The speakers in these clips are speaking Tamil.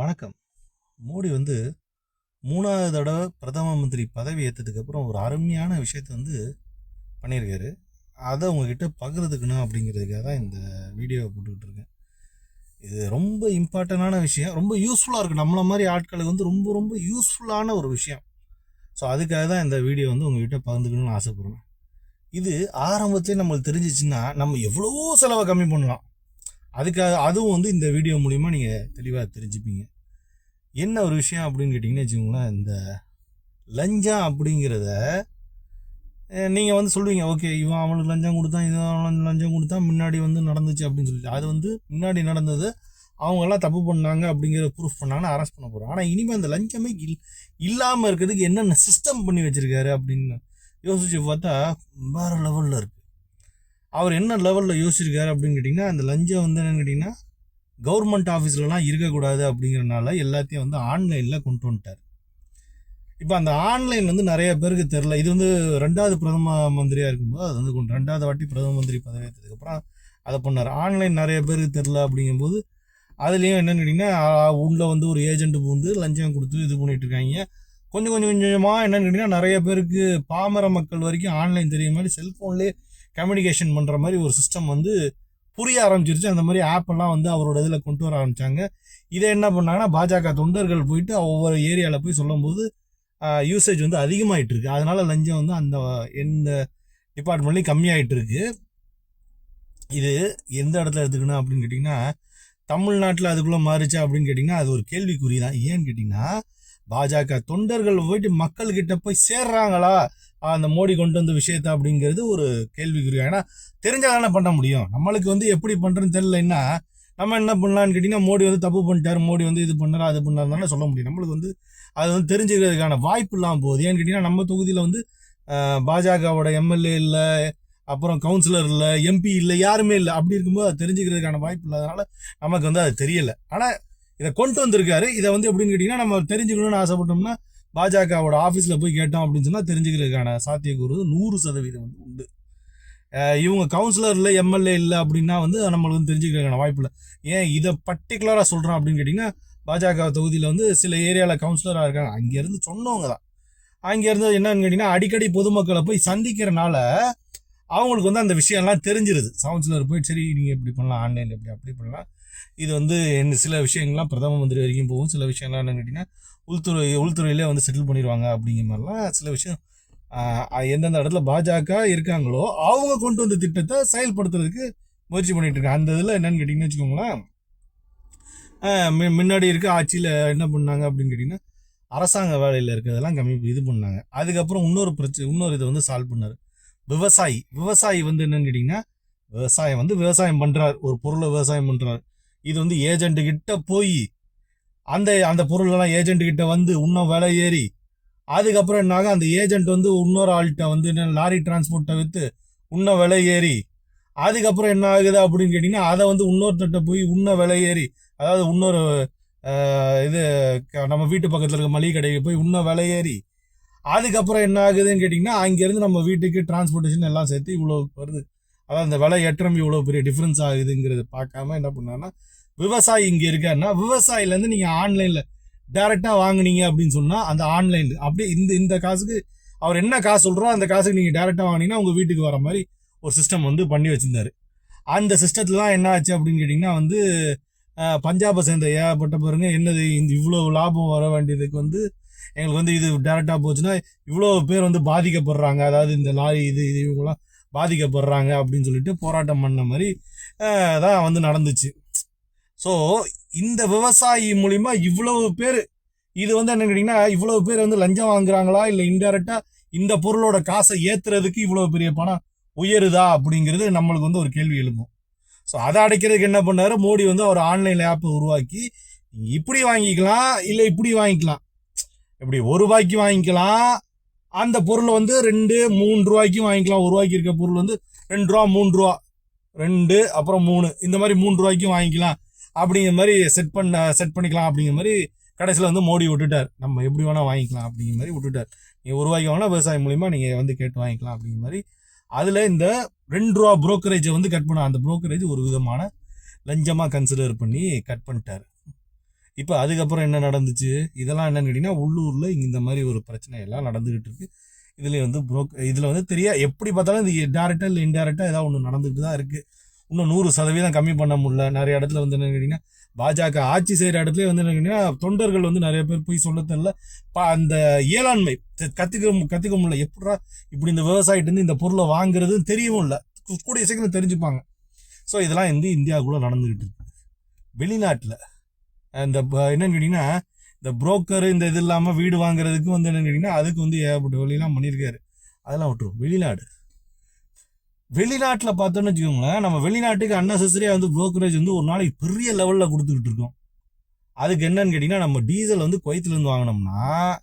வணக்கம். மோடி வந்து மூணாவது தடவை பிரதம மந்திரி பதவி ஏற்றதுக்கப்புறம் ஒரு அருமையான விஷயத்தை வந்து பண்ணியிருக்காரு அதை உங்ககிட்ட பகிர்ந்துக்கணும் அப்படிங்கிறதுக்காக தான் இந்த வீடியோவை போட்டுக்கிட்டு இருக்கேன். இது ரொம்ப இம்பார்ட்டண்டான விஷயம். ரொம்ப யூஸ்ஃபுல்லாக இருக்குது நம்மள மாதிரி ஆட்களுக்கு வந்து ரொம்ப ரொம்ப யூஸ்ஃபுல்லான ஒரு விஷயம். ஸோ அதுக்காக தான் இந்த வீடியோ வந்து உங்ககிட்ட பகிர்ந்துக்கணும்னு ஆசைப்படுறேன். இது ஆரம்பத்திலே நம்மளுக்கு தெரிஞ்சிச்சுன்னா நம்ம எவ்வளவோ செலவை கம்மி பண்ணலாம். அதுக்காக அதுவும் வந்து இந்த வீடியோ மூலிமா நீங்கள் தெளிவாக தெரிஞ்சுப்பீங்க. என்ன ஒரு விஷயம் அப்படின்னு கேட்டிங்கன்னா வச்சுக்கோங்களேன் இந்த லஞ்சம் அப்படிங்கிறத நீங்கள் வந்து சொல்லுவீங்க ஓகே இவன் அவனுக்கு லஞ்சம் கொடுத்தான் இவன் அவனுக்கு லஞ்சம் கொடுத்தான் முன்னாடி வந்து நடந்துச்சு அப்படின்னு சொல்லிட்டு. அது வந்து முன்னாடி நடந்தது அவங்கெல்லாம் தப்பு பண்ணாங்க அப்படிங்கிற ப்ரூஃப் பண்ணாங்கன்னு அரெஸ்ட் பண்ண போகிறோம் ஆனால் இனிமேல் அந்த லஞ்சமே இல் இல்லாமல் இருக்கிறதுக்கு என்னென்ன சிஸ்டம் பண்ணி வச்சுருக்காரு அப்படின்னு யோசிச்சு பார்த்தா வேறு லெவலில் இருக்குது அவர் என்ன லெவலில் யோசிச்சிருக்காரு அப்படின்னு கேட்டிங்கன்னா அந்த லஞ்சம் வந்து என்னன்னு கேட்டிங்கன்னா கவர்மெண்ட் ஆஃபீஸ்லலாம் இருக்கக்கூடாது அப்படிங்கிறனால எல்லாத்தையும் வந்து ஆன்லைனில் கொண்டு வந்துட்டார். இப்போ அந்த ஆன்லைன் வந்து நிறைய பேருக்கு தெரில இது வந்து ரெண்டாவது பிரதம மந்திரியாக இருக்கும்போது அது வந்து கொண்டு ரெண்டாவது வாட்டி பிரதம மந்திரி பதவி ஏற்றதுக்கப்புறம் அதை பண்ணார். ஆன்லைன் நிறைய பேருக்கு தெரில அப்படிங்கும்போது அதுலேயும் என்னன்னு கேட்டிங்கன்னா உள்ளே வந்து ஒரு ஏஜென்ட் பூந்து லஞ்சம் கொடுத்து இது பண்ணிகிட்டு இருக்காங்க. கொஞ்சம் கொஞ்சம் கொஞ்சமாக என்னென்னு கேட்டிங்கன்னா நிறைய பேருக்கு பாமர மக்கள் வரைக்கும் ஆன்லைன் தெரிய மாதிரி செல்ஃபோன்லேயே கம்யூனிகேஷன் பண்ணுற மாதிரி ஒரு சிஸ்டம் வந்து புரிய ஆரம்பிச்சிருச்சு. அந்த மாதிரி ஆப்பெல்லாம் வந்து அவரோட இதில் கொண்டு வர ஆரம்பித்தாங்க இதை என்ன பண்ணாங்கன்னா பாஜக தொண்டர்கள் போயிட்டு ஒவ்வொரு ஏரியாவில் போய் சொல்லும்போது யூசேஜ் வந்து அதிகமாகிட்டு இருக்கு. அதனால லஞ்சம் வந்து அந்த எந்த டிபார்ட்மெண்ட்லேயும் கம்மியாகிட்டு இருக்கு. இது எந்த இடத்துல எடுத்துக்கணும் அப்படின்னு கேட்டிங்கன்னா தமிழ்நாட்டில் அதுக்குள்ளே மாறுச்சா அப்படின்னு கேட்டிங்கன்னா அது ஒரு கேள்விக்குறி தான் ஏன்னு கேட்டிங்கன்னா பாஜக தொண்டர்கள் போயிட்டு மக்கள்கிட்ட போய் சேர்றாங்களா? அந்த மோடி கொண்டு வந்த விஷயத்த அப்படிங்கிறது ஒரு கேள்விக்குரிய ஏன்னா தெரிஞ்சால் தானே பண்ண முடியும். நம்மளுக்கு வந்து எப்படி பண்ணுறதுன்னு தெரியலன்னா நம்ம என்ன பண்ணலான்னு கேட்டிங்கன்னா மோடி வந்து தப்பு பண்ணிட்டார் மோடி வந்து இது பண்ணாரா அது பண்ணாருனால சொல்ல முடியும். நம்மளுக்கு வந்து அது வந்து தெரிஞ்சுக்கிறதுக்கான வாய்ப்பு இல்லாமல் போகுது. ஏன்னு கேட்டிங்கன்னா நம்ம தொகுதியில் வந்து பாஜகவோட எம்எல்ஏ இல்லை அப்புறம் கவுன்சிலர் இல்லை எம்பி இல்லை யாருமே இல்லை. அப்படி இருக்கும்போது அது தெரிஞ்சுக்கிறதுக்கான வாய்ப்பு இல்லாதனால நமக்கு வந்து அது தெரியலை. ஆனால் இதை கொண்டு வந்திருக்காரு. இதை வந்து எப்படின்னு கேட்டிங்கன்னா நம்ம தெரிஞ்சுக்கணும்னு ஆசைப்பட்டோம்னா பாஜகவோட ஆஃபீஸில் போய் கேட்டோம் அப்படின்னு சொன்னால் தெரிஞ்சுக்கிறதுக்கான சாத்தியக்கூறு நூறு சதவீதம் வந்து உண்டு. இவங்க கவுன்சிலரில் எம்எல்ஏ இல்லை அப்படின்னா வந்து நம்மளுக்கு வந்து தெரிஞ்சுக்கிறதுக்கான வாய்ப்பு இல்லை. ஏன் இதை பர்டிகுலராக சொல்கிறோம் அப்படின்னு கேட்டிங்கன்னா பாஜக தொகுதியில் வந்து சில ஏரியாவில் கவுன்சிலராக இருக்காங்க. அங்கேருந்து சொன்னவங்க தான். அங்கேருந்து என்னன்னு கேட்டிங்கன்னா அடிக்கடி பொதுமக்களை போய் சந்திக்கிறனால அவங்களுக்கு வந்து அந்த விஷயம்லாம் தெரிஞ்சிருது. கவுன்சிலர் போய் சரி நீங்கள் இப்படி பண்ணலாம் ஆன்லைனில் இப்படி அப்படி பண்ணலாம். இது வந்து என்ன சில விஷயங்கள்லாம் பிரதம மந்திரி வரைக்கும் போகும். சில விஷயங்கள்லாம் என்னன்னு கேட்டிங்கன்னா உள்துறை உள்துறையிலே வந்து செட்டில் பண்ணிடுவாங்க அப்படிங்கிற மாதிரிலாம் சில விஷயம் எந்தெந்த இடத்துல பாஜக இருக்காங்களோ அவங்க கொண்டு வந்த திட்டத்தை செயல்படுத்துறதுக்கு முயற்சி பண்ணிட்டு இருக்காங்க. அந்த இதில் என்னன்னு கேட்டிங்கன்னு வச்சுக்கோங்களேன் முன்னாடி இருக்க ஆட்சியில் என்ன பண்ணாங்க அப்படின்னு கேட்டிங்கன்னா அரசாங்க வேலையில் இருக்கிறதெல்லாம் கம்மி இது பண்ணாங்க. அதுக்கப்புறம் இன்னொரு பிரச்சனை இன்னொரு இதை வந்து சால்வ் பண்ணார். விவசாயி. விவசாயி வந்து என்னன்னு கேட்டிங்கன்னா விவசாயம் வந்து விவசாயம் பண்ணுறார் ஒரு பொருளை விவசாயம் பண்ணுறாரு இது வந்து ஏஜென்ட்டு கிட்ட போய் அந்த அந்த பொருளெல்லாம் ஏஜென்ட் கிட்ட வந்து இன்னும் விலை ஏறி அதுக்கப்புறம் என்னாக அந்த ஏஜென்ட் வந்து இன்னொரு ஆள்கிட்ட வந்து லாரி டிரான்ஸ்போர்ட்டை விற்று இன்னும் விலை ஏறி அதுக்கப்புறம் என்ன ஆகுது அப்படின்னு கேட்டிங்கன்னா அதை வந்து இன்னொருத்தட்ட போய் இன்னும் விலை ஏறி அதாவது இன்னொரு இது நம்ம வீட்டு பக்கத்தில் இருக்க மளிகை கடைக்கு போய் இன்னும் விலை ஏறி அதுக்கப்புறம் என்ன ஆகுதுன்னு கேட்டிங்கன்னா அங்கேருந்து நம்ம வீட்டுக்கு டிரான்ஸ்போர்ட்டேஷன் எல்லாம் சேர்த்து இவ்வளோ வருது. அதாவது அந்த விலை ஏற்றம் இவ்வளோ பெரிய டிஃப்ரென்ஸ் ஆகுதுங்கிறத பார்க்காம என்ன பண்ணான்னா விவசாயி இங்கே இருக்காருன்னா விவசாயிலேருந்து நீங்கள் ஆன்லைனில் டேரெக்டாக வாங்கினீங்க அப்படின்னு சொன்னால் அந்த ஆன்லைன் அப்படியே இந்த இந்த காசுக்கு அவர் என்ன காசு சொல்கிறோ அந்த காசுக்கு நீங்கள் டேரெக்டாக வாங்கினீங்கன்னா உங்கள் வீட்டுக்கு வர மாதிரி ஒரு சிஸ்டம் வந்து பண்ணி வச்சுருந்தாரு. அந்த சிஸ்டத்துலாம் என்ன ஆச்சு அப்படின்னு கேட்டிங்கன்னா வந்து பஞ்சாபை சேர்ந்த ஏகப்பட்ட பாருங்க என்னது இந்த இவ்வளோ லாபம் வர வேண்டியதுக்கு வந்து எங்களுக்கு வந்து இது டேரெக்டாக போச்சுன்னா இவ்வளோ பேர் வந்து பாதிக்கப்படுறாங்க. அதாவது இந்த லாரி இது இது இவங்களாம் பாதிக்கப்படுறாங்க அப்படின்னு சொல்லிட்டு போராட்டம் பண்ண மாதிரி தான் வந்து நடந்துச்சு. ஸோ இந்த விவசாயி மூலிமா இவ்வளவு பேர் இது வந்து என்ன கேட்டிங்கன்னா இவ்வளவு பேர் வந்து லஞ்சம் வாங்குறாங்களா? இல்லை இன்டெரக்டாக இந்த பொருளோட காசை ஏற்றுறதுக்கு இவ்வளோ பெரிய பணம் உயருதா? அப்படிங்கிறது நம்மளுக்கு வந்து ஒரு கேள்வி எழுப்பும். ஸோ அதை அடைக்கிறதுக்கு என்ன பண்ணார்? மோடி வந்து அவர் ஆன்லைன் ஆப்பை உருவாக்கி இப்படி வாங்கிக்கலாம் இல்லை இப்படி வாங்கிக்கலாம். இப்படி ஒரு ரூபாய்க்கு வாங்கிக்கலாம் அந்த பொருளை வந்து ரெண்டு மூணு ரூபாய்க்கும் வாங்கிக்கலாம். ஒரு ரூபாய்க்கு இருக்க பொருள் வந்து ரெண்டு ரூபா மூணு ரூபா. ரெண்டு அப்புறம் மூணு. இந்த மாதிரி மூணு ரூபாய்க்கும் வாங்கிக்கலாம். அப்படிங்கிற மாதிரி செட் பண்ண செட் பண்ணிக்கலாம் அப்படிங்கிற மாதிரி கடைசியில் வந்து மோடி விட்டுட்டார். நம்ம எப்படி வேணால் வாங்கிக்கலாம் அப்படிங்கிற மாதிரி விட்டுட்டார். நீங்கள் ஒரு ரூபாய்க்கு வாங்கினா விவசாயம் மூலிமா நீங்கள் வந்து கேட்டு வாங்கிக்கலாம் அப்படிங்கிற மாதிரி அதில் இந்த ரெண்டு ரூபா புரோக்கரேஜை வந்து கட் பண்ண அந்த புரோக்கரேஜ் ஒரு விதமான லஞ்சமாக கன்சிடர் பண்ணி கட் பண்ணிட்டார். இப்போ அதுக்கப்புறம் என்ன நடந்துச்சு? இதெல்லாம் என்னன்னு கேட்டிங்கன்னா உள்ளூரில் இந்த மாதிரி ஒரு பிரச்சனை எல்லாம் நடந்துகிட்டு இருக்கு. இதில் வந்து புரோக் இதில் வந்து தெரியா எப்படி பார்த்தாலும் இது டேரெக்டாக இல்லை இன்டேரக்டாக ஏதாவது ஒன்று நடந்துகிட்டு தான் இருக்குது இன்னும் நூறு சதவீதம் கம்மி பண்ண முடியல. நிறைய இடத்துல வந்து என்ன கேட்டிங்கன்னா பாஜக ஆட்சி செய்கிற இடத்துல வந்து என்ன கேட்டிங்கன்னா தொண்டர்கள் வந்து நிறைய பேர் போய் சொல்ல தெரில பா அந்த இயலாண்மை கற்றுக்க கற்றுக்க மு- முடியல. எப்படா இப்படி இந்த விவசாயிட்டு இருந்து இந்த பொருளை வாங்குறதுன்னு தெரியவும் இல்லை. கூடிய சீக்கிரம் தெரிஞ்சுப்பாங்க. ஸோ இதெல்லாம் வந்து இந்தியாவுக்குள்ளே நடந்துக்கிட்டு இருக்கு. வெளிநாட்டில் இந்த ப- uh, என்னன்னு கேட்டிங்கன்னா இந்த புரோக்கர் இந்த இது இல்லாமல் வீடு வாங்குறதுக்கு வந்து என்னன்னு கேட்டிங்கன்னா அதுக்கு வந்து ஏகப்பட்ட வழியெல்லாம் பண்ணியிருக்காரு. அதெல்லாம் விட்டுரும். வெளிநாடு. வெளிநாட்டில் பார்த்தோன்னு வச்சுக்கோங்களேன் நம்ம வெளிநாட்டுக்கு அன்னெசரியாக வந்து புரோக்கரேஜ் வந்து ஒரு நாளைக்கு பெரிய லெவலில் கொடுத்துக்கிட்டு இருக்கோம். அதுக்கு என்னன்னு கேட்டிங்கன்னா நம்ம டீசல் வந்து குவைத்துலேருந்து வாங்கினோம்னா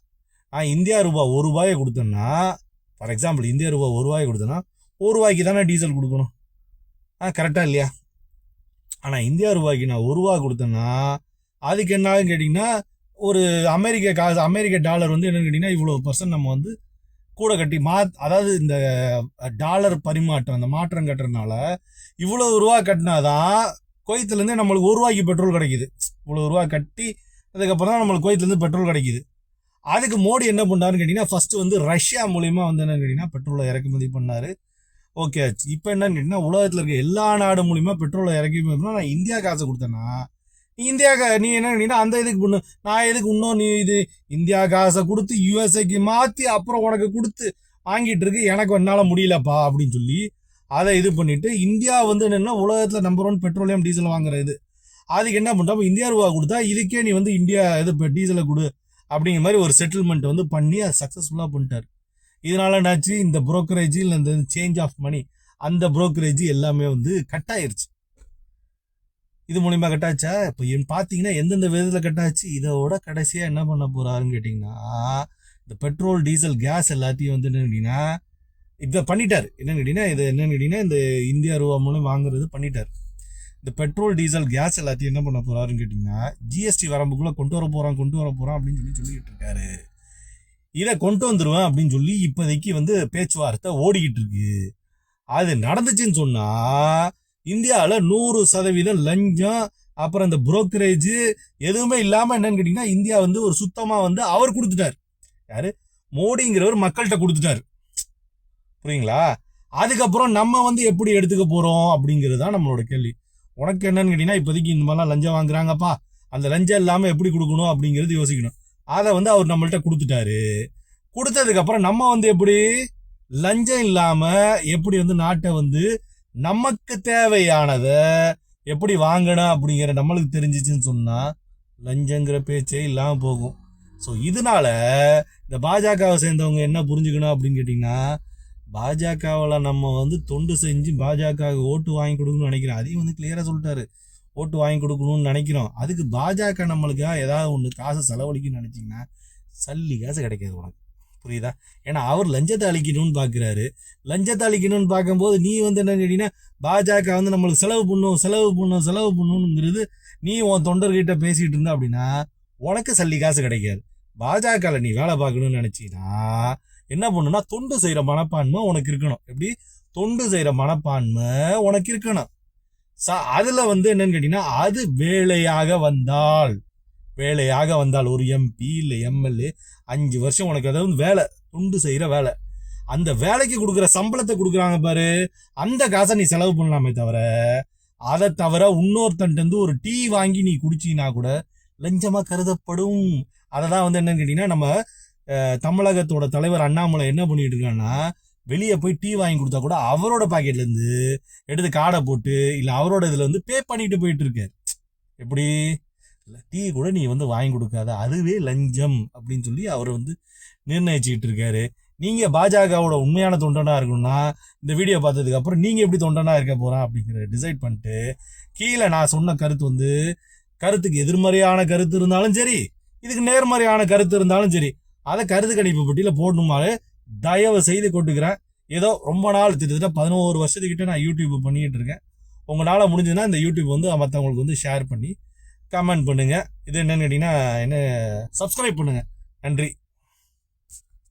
நான் இந்தியா ரூபாய் ஒரு ரூபாயை கொடுத்தேன்னா ஃபார் எக்ஸாம்பிள் இந்தியா ரூபாய் ஒரு ரூபாய் கொடுத்தேன்னா ஒரு ரூபாய்க்கு தானே டீசல் கொடுக்கணும். ஆ கரெக்டாக இல்லையா? ஆனால் இந்தியா ரூபாய்க்கு நான் ஒரு ரூபா கொடுத்தேன்னா அதுக்கு என்ன கேட்டிங்கன்னா ஒரு அமெரிக்க காசு அமெரிக்க டாலர் வந்து என்னென்னு கேட்டிங்கன்னா இவ்வளோ பர்சன்ட் நம்ம வந்து கூட கட்டி மா அதாவது இந்த டாலர் பரிமாற்றம் அந்த மாற்றம் கட்டுறதுனால இவ்வளோ ரூபா கட்டினாதான் குவைத்துலேருந்து நம்மளுக்கு ஒரு ரூபாய்க்கு பெட்ரோல் கிடைக்குது. இவ்வளோ ரூபா கட்டி அதுக்கப்புறம் தான் நம்மளுக்கு குவைத்துலேருந்து பெட்ரோல் கிடைக்குது. அதுக்கு மோடி என்ன பண்ணாருன்னு கேட்டிங்கன்னா ஃபஸ்ட்டு வந்து ரஷ்யா மூலியமாக வந்து என்னன்னு கேட்டிங்கன்னா பெட்ரோலை இறக்குமதி பண்ணாரு. ஓகே ஆச்சு. இப்போ என்னன்னு கேட்டிங்கன்னா உலகத்தில் இருக்க எல்லா நாடு மூலிமா பெட்ரோலை இறக்குமதி நான் இந்தியா காசு கொடுத்தேன்னா நீ இந்தியா நீ என்ன கேட்டீங்கன்னா அந்த இதுக்கு பண்ணு. நான் எதுக்கு இன்னும் நீ இது இந்தியா காசை கொடுத்து யூஎஸ்ஏக்கு மாற்றி அப்புறம் உனக்கு கொடுத்து வாங்கிட்டு இருக்கு. எனக்கு என்னால் முடியலப்பா அப்படின்னு சொல்லி அதை இது பண்ணிட்டு இந்தியா வந்து என்னென்னா உலகத்தில் நம்பர் ஒன் பெட்ரோலியம் டீசல் வாங்குற இது. அதுக்கு என்ன பண்ணுறோம் இந்தியா ரூபா கொடுத்தா இதுக்கே நீ வந்து இந்தியா இது இப்போ டீசலை கொடு அப்படிங்கிற மாதிரி ஒரு செட்டில்மெண்ட் வந்து பண்ணி அதை சக்ஸஸ்ஃபுல்லாக பண்ணிட்டார். இதனால என்னாச்சு? இந்த புரோக்கரேஜ் இல்லை இந்த சேஞ்ச் ஆஃப் மணி அந்த புரோக்கரேஜ் எல்லாமே வந்து கட் ஆயிருச்சு. இது மூலியமா கட்டாச்சா? இப்போ என் பார்த்தீங்கன்னா எந்தெந்த விதத்தில் கட்டாச்சு? இதோட கடைசியாக என்ன பண்ண போறாருன்னு கேட்டிங்கன்னா இந்த பெட்ரோல் டீசல் கேஸ் எல்லாத்தையும் வந்து என்னன்னு கேட்டிங்கன்னா இதை பண்ணிட்டார். என்னன்னு கேட்டிங்கன்னா இது என்னன்னு கேட்டிங்கன்னா இந்த இந்தியா ரூபா மூலம் வாங்குறது பண்ணிட்டார். இந்த பெட்ரோல் டீசல் கேஸ் எல்லாத்தையும் என்ன பண்ண போறாருன்னு கேட்டிங்கன்னா ஜிஎஸ்டி வரம்புக்குள்ளே கொண்டு வர போகிறான் கொண்டு வர போகிறான் அப்படின்னு சொல்லி சொல்லிக்கிட்டு இருக்காரு. இதை கொண்டு வந்துருவேன் அப்படின்னு சொல்லி இப்போதைக்கு வந்து பேச்சுவார்த்தை ஓடிக்கிட்டு இருக்கு. அது நடந்துச்சுன்னு சொன்னா இந்தியாவில் நூறு சதவீதம் லஞ்சம் அப்புறம் இந்த புரோக்கரேஜ் எதுவுமே இல்லாமல் என்னன்னு கேட்டிங்கன்னா இந்தியா வந்து ஒரு சுத்தமாக வந்து அவர் கொடுத்துட்டார். யாரு? மோடிங்கிறவர் மக்கள்கிட்ட கொடுத்துட்டாரு. புரியுங்களா? அதுக்கப்புறம் நம்ம வந்து எப்படி எடுத்துக்க போகிறோம் அப்படிங்கிறது தான் நம்மளோட கேள்வி. உனக்கு என்னன்னு கேட்டிங்கன்னா இப்போதைக்கு இந்த மாதிரிலாம் லஞ்சம் வாங்குறாங்கப்பா. அந்த லஞ்சம் இல்லாமல் எப்படி கொடுக்கணும் அப்படிங்கிறது யோசிக்கணும். அதை வந்து அவர் நம்மள்ட்ட கொடுத்துட்டாரு. கொடுத்ததுக்கப்புறம் நம்ம வந்து எப்படி? லஞ்சம் இல்லாமல் எப்படி வந்து நாட்டை வந்து நமக்கு தேவையானதை எப்படி வாங்கணும் அப்படிங்கிற நம்மளுக்கு தெரிஞ்சிச்சுன்னு சொன்னால் லஞ்சங்கிற பேச்சே இல்லாமல் போகும். ஸோ இதனால இந்த பாஜகவை சேர்ந்தவங்க என்ன புரிஞ்சுக்கணும் அப்படின்னு கேட்டிங்கன்னா பாஜகவில் நம்ம வந்து தொண்டு செஞ்சு பாஜக ஓட்டு வாங்கி கொடுக்கணும்னு நினைக்கிறோம் அதையும் வந்து கிளியராக சொல்லிட்டாரு. ஓட்டு வாங்கி கொடுக்கணும்னு நினைக்கிறோம். அதுக்கு பாஜக நம்மளுக்காக ஏதாவது ஒன்று காசு செலவழிக்கணும்னு நினச்சிங்கன்னா சல்லி காசு கிடைக்காது உனக்கு. புரியுதா? ஏன்னா அவர் லஞ்சத்தை அழிக்கணும்னு பார்க்குறாரு லஞ்சத்தை அழிக்கணும்னு பார்க்கும்போது நீ வந்து என்ன கேட்டீங்கன்னா பாஜக வந்து நம்மளுக்கு செலவு பண்ணும் செலவு பண்ணும் செலவு பண்ணணுங்கிறது நீ உன் தொண்டர்கிட்ட பேசிகிட்டு இருந்த அப்படின்னா உனக்கு சல்லி காசு கிடைக்காது. பாஜகவில் நீ வேலை பார்க்கணும்னு நினச்சின்னா என்ன பண்ணுன்னா தொண்டு செய்கிற மனப்பான்மை உனக்கு இருக்கணும். எப்படி? தொண்டு செய்கிற மனப்பான்மை உனக்கு இருக்கணும். ச அதில் வந்து என்னன்னு கேட்டிங்கன்னா அது வேலையாக வந்தால் வேலையாக வந்தால் ஒரு எம்பி இல்லை எம்எல்ஏ அஞ்சு வருஷம் உனக்கு அதாவது வேலை துண்டு செய்கிற வேலை. அந்த வேலைக்கு கொடுக்குற சம்பளத்தை கொடுக்குறாங்க பாரு. அந்த காசை நீ செலவு பண்ணலாமே தவிர அதை தவிர இன்னொருத்தன்ட்டு ஒரு டீ வாங்கி நீ குடிச்சினா கூட லஞ்சமாக கருதப்படும். அதை தான் வந்து என்னன்னு கேட்டிங்கன்னா நம்ம தமிழகத்தோட தலைவர் அண்ணாமலை என்ன பண்ணிட்டு இருக்காங்கன்னா வெளியே போய் டீ வாங்கி கொடுத்தா கூட அவரோட பாக்கெட்லேருந்து எடுத்து காடை போட்டு இல்லை அவரோட இதில் வந்து பே பண்ணிட்டு போயிட்டு இருக்காரு. எப்படி? டீ கூட நீ வந்து வாங்கி கொடுக்காத. அதுவே லஞ்சம் அப்படின்னு சொல்லி அவர் வந்து நிர்ணயிச்சுக்கிட்டு இருக்காரு. நீங்கள் பாஜகவோட உண்மையான தொண்டனா இருக்கணும்னா இந்த வீடியோ பார்த்ததுக்கு அப்புறம் நீங்கள் எப்படி தொண்டனா இருக்க போகிறான் அப்படிங்கிற டிசைட் பண்ணிட்டு கீழே நான் சொன்ன கருத்து வந்து கருத்துக்கு எதிர்மறையான கருத்து இருந்தாலும் சரி இதுக்கு நேர்மறையான கருத்து இருந்தாலும் சரி அதை கருத்து கணிப்பு பட்டியில் போடணுமாலே தயவு செய்து கொட்டுக்கிறேன். ஏதோ ரொம்ப நாள் திட்டத்தட்ட பதினோரு வருஷத்துக்கிட்ட நான் யூடியூப் பண்ணிகிட்டு இருக்கேன். உங்களால் முடிஞ்சதுன்னா இந்த யூடியூப் வந்து மற்றவங்களுக்கு வந்து ஷேர் பண்ணி கமெண்ட் பண்ணுங்கள் இது என்னென்னு கேட்டிங்கன்னா என்ன சப்ஸ்கிரைப் பண்ணுங்கள் நன்றி.